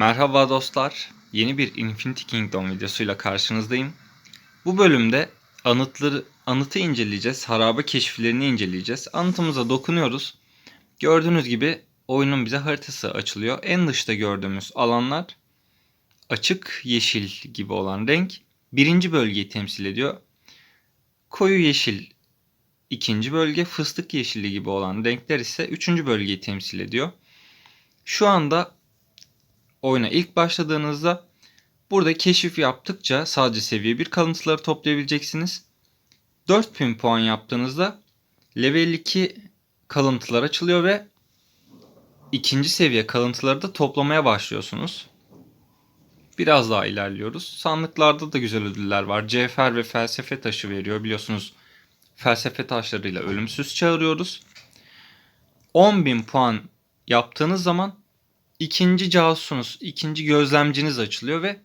Merhaba dostlar. Yeni bir Infinity Kingdom videosuyla karşınızdayım. Bu bölümde anıtları anıtı inceleyeceğiz. Harabe keşiflerini inceleyeceğiz. Anıtımıza dokunuyoruz. Gördüğünüz gibi oyunun bize haritası açılıyor. En dışta gördüğümüz alanlar açık yeşil gibi olan renk birinci bölgeyi temsil ediyor. Koyu yeşil ikinci bölge, fıstık yeşili gibi olan renkler ise üçüncü bölgeyi temsil ediyor. Şu anda oyuna ilk başladığınızda burada keşif yaptıkça sadece seviye 1 kalıntıları toplayabileceksiniz. 4000 puan yaptığınızda level 2 kalıntılar açılıyor ve ikinci seviye kalıntıları da toplamaya başlıyorsunuz. Biraz daha ilerliyoruz. Sandıklarda da güzel ödüller var. Cevher ve felsefe taşı veriyor. Biliyorsunuz felsefe taşlarıyla ölümsüz çağırıyoruz. 10.000 puan yaptığınız zaman ikinci casusunuz, ikinci gözlemciniz açılıyor ve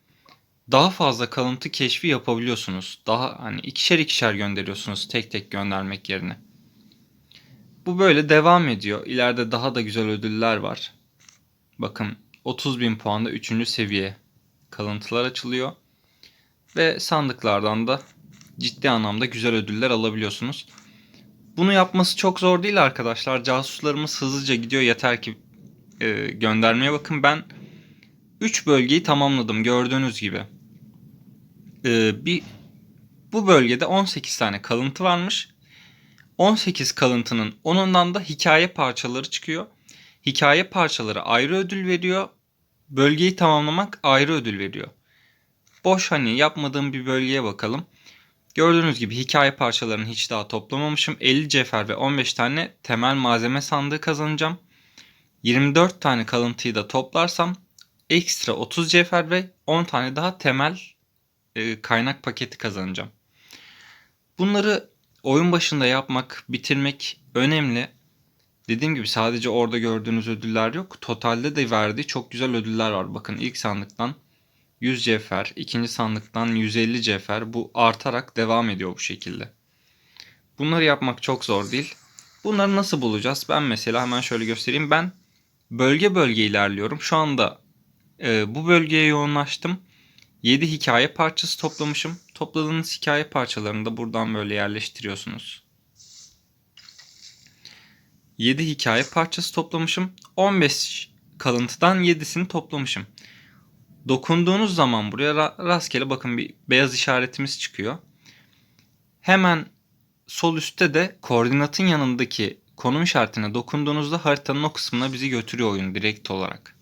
daha fazla kalıntı keşfi yapabiliyorsunuz. Daha hani ikişer ikişer gönderiyorsunuz tek tek göndermek yerine. Bu böyle devam ediyor. İleride daha da güzel ödüller var. Bakın 30.000 puanda 3. seviye kalıntılar açılıyor. Ve sandıklardan da ciddi anlamda güzel ödüller alabiliyorsunuz. Bunu yapması çok zor değil arkadaşlar. Casuslarımız hızlıca gidiyor. Yeter ki e, göndermeye bakın. Ben 3 bölgeyi tamamladım gördüğünüz gibi. E, bir bu bölgede 18 tane kalıntı varmış. 18 kalıntının 10'undan da hikaye parçaları çıkıyor. Hikaye parçaları ayrı ödül veriyor. Bölgeyi tamamlamak ayrı ödül veriyor. Boş hani yapmadığım bir bölgeye bakalım. Gördüğünüz gibi hikaye parçalarını hiç daha toplamamışım. 50 cefer ve 15 tane temel malzeme sandığı kazanacağım. 24 tane kalıntıyı da toplarsam ekstra 30 cefer ve 10 tane daha temel e, kaynak paketi kazanacağım. Bunları oyun başında yapmak, bitirmek önemli. Dediğim gibi sadece orada gördüğünüz ödüller yok. Totalde de verdiği çok güzel ödüller var. Bakın ilk sandıktan 100 cefer, ikinci sandıktan 150 cefer. Bu artarak devam ediyor bu şekilde. Bunları yapmak çok zor değil. Bunları nasıl bulacağız? Ben mesela hemen şöyle göstereyim. Ben bölge bölge ilerliyorum. Şu anda e, bu bölgeye yoğunlaştım. 7 hikaye parçası toplamışım. Topladığınız hikaye parçalarını da buradan böyle yerleştiriyorsunuz. 7 hikaye parçası toplamışım. 15 kalıntıdan 7'sini toplamışım. Dokunduğunuz zaman buraya ra- rastgele bakın bir beyaz işaretimiz çıkıyor. Hemen sol üstte de koordinatın yanındaki konum işaretine dokunduğunuzda haritanın o kısmına bizi götürüyor oyun direkt olarak.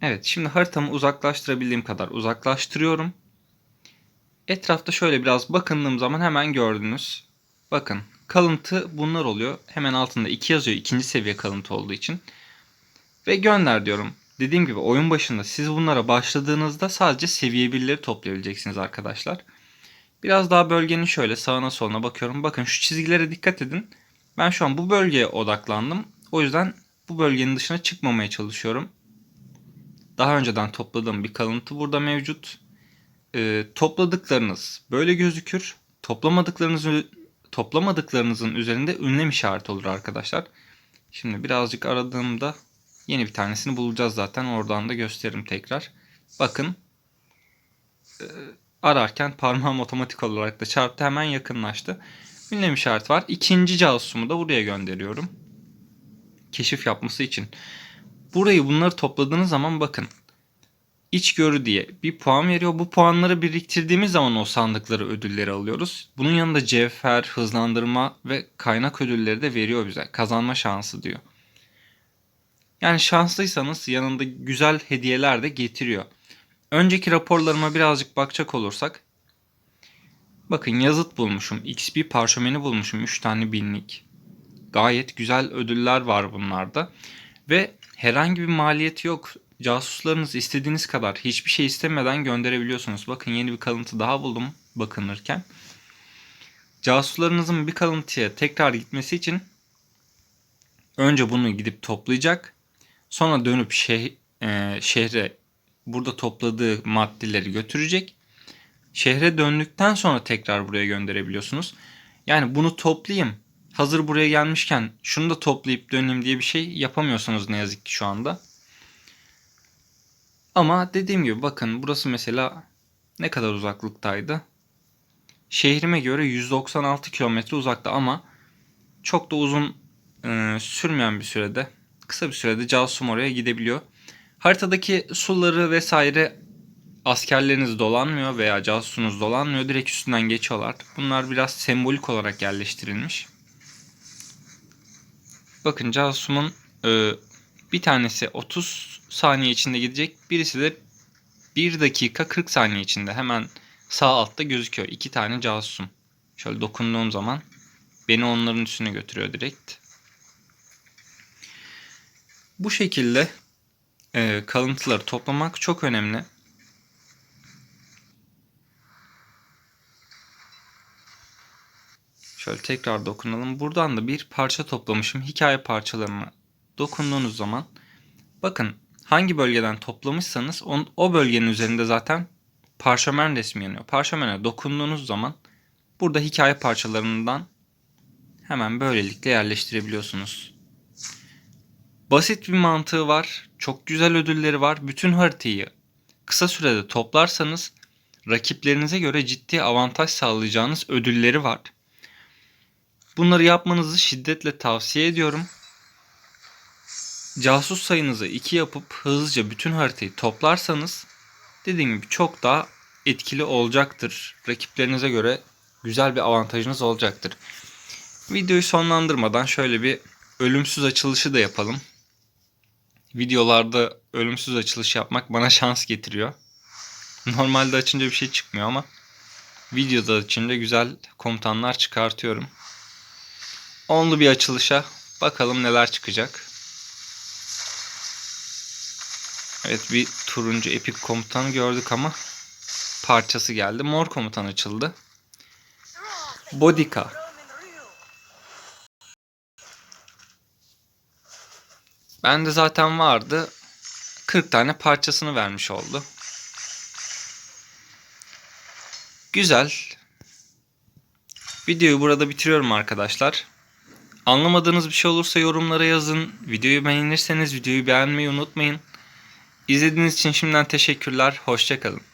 Evet şimdi haritamı uzaklaştırabildiğim kadar uzaklaştırıyorum. Etrafta şöyle biraz bakındığım zaman hemen gördünüz. Bakın kalıntı bunlar oluyor. Hemen altında 2 yazıyor ikinci seviye kalıntı olduğu için. Ve gönder diyorum. Dediğim gibi oyun başında siz bunlara başladığınızda sadece seviye 1'leri toplayabileceksiniz arkadaşlar. Biraz daha bölgenin şöyle sağına soluna bakıyorum. Bakın şu çizgilere dikkat edin. Ben şu an bu bölgeye odaklandım. O yüzden bu bölgenin dışına çıkmamaya çalışıyorum. Daha önceden topladığım bir kalıntı burada mevcut. Ee, topladıklarınız böyle gözükür. Toplamadıklarınız toplamadıklarınızın üzerinde ünlem işareti olur arkadaşlar. Şimdi birazcık aradığımda yeni bir tanesini bulacağız zaten. Oradan da gösteririm tekrar. Bakın e, ararken parmağım otomatik olarak da çarptı. Hemen yakınlaştı. Ünlem işareti var. İkinci casusumu da buraya gönderiyorum. Keşif yapması için. Burayı bunları topladığınız zaman bakın. İçgörü diye bir puan veriyor. Bu puanları biriktirdiğimiz zaman o sandıkları ödülleri alıyoruz. Bunun yanında cevher, hızlandırma ve kaynak ödülleri de veriyor bize. Kazanma şansı diyor. Yani şanslıysanız yanında güzel hediyeler de getiriyor. Önceki raporlarıma birazcık bakacak olursak. Bakın yazıt bulmuşum. XP parşömeni bulmuşum. 3 tane binlik. Gayet güzel ödüller var bunlarda. Ve herhangi bir maliyeti yok. Casuslarınız istediğiniz kadar hiçbir şey istemeden gönderebiliyorsunuz. Bakın yeni bir kalıntı daha buldum bakınırken. Casuslarınızın bir kalıntıya tekrar gitmesi için önce bunu gidip toplayacak. Sonra dönüp şeh, e, şehre burada topladığı maddeleri götürecek. Şehre döndükten sonra tekrar buraya gönderebiliyorsunuz. Yani bunu toplayayım. hazır buraya gelmişken şunu da toplayıp döneyim diye bir şey yapamıyorsunuz ne yazık ki şu anda. Ama dediğim gibi bakın burası mesela ne kadar uzaklıktaydı? Şehrime göre 196 kilometre uzakta ama çok da uzun e, sürmeyen bir sürede kısa bir sürede Calsum oraya gidebiliyor. Haritadaki suları vesaire askerleriniz dolanmıyor veya casusunuz dolanmıyor. Direkt üstünden geçiyorlar. Bunlar biraz sembolik olarak yerleştirilmiş. Bakın Casum'un e, bir tanesi 30 saniye içinde gidecek. Birisi de 1 dakika 40 saniye içinde. Hemen sağ altta gözüküyor. İki tane casusum. Şöyle dokunduğum zaman beni onların üstüne götürüyor direkt. Bu şekilde e, kalıntıları toplamak çok önemli. Şöyle tekrar dokunalım. Buradan da bir parça toplamışım. Hikaye parçalarına dokunduğunuz zaman bakın hangi bölgeden toplamışsanız on, o bölgenin üzerinde zaten parşömen resmi yanıyor. Parşömene dokunduğunuz zaman burada hikaye parçalarından hemen böylelikle yerleştirebiliyorsunuz. Basit bir mantığı var. Çok güzel ödülleri var. Bütün haritayı kısa sürede toplarsanız rakiplerinize göre ciddi avantaj sağlayacağınız ödülleri var. Bunları yapmanızı şiddetle tavsiye ediyorum. Casus sayınızı 2 yapıp hızlıca bütün haritayı toplarsanız dediğim gibi çok daha etkili olacaktır. Rakiplerinize göre güzel bir avantajınız olacaktır. Videoyu sonlandırmadan şöyle bir ölümsüz açılışı da yapalım. Videolarda ölümsüz açılış yapmak bana şans getiriyor. Normalde açınca bir şey çıkmıyor ama videoda açınca güzel komutanlar çıkartıyorum. Onlu bir açılışa bakalım neler çıkacak. Evet bir turuncu epik komutan gördük ama parçası geldi. Mor komutan açıldı. Bodika. Bende zaten vardı. 40 tane parçasını vermiş oldu. Güzel. Videoyu burada bitiriyorum arkadaşlar. Anlamadığınız bir şey olursa yorumlara yazın. Videoyu beğenirseniz videoyu beğenmeyi unutmayın. İzlediğiniz için şimdiden teşekkürler. Hoşçakalın.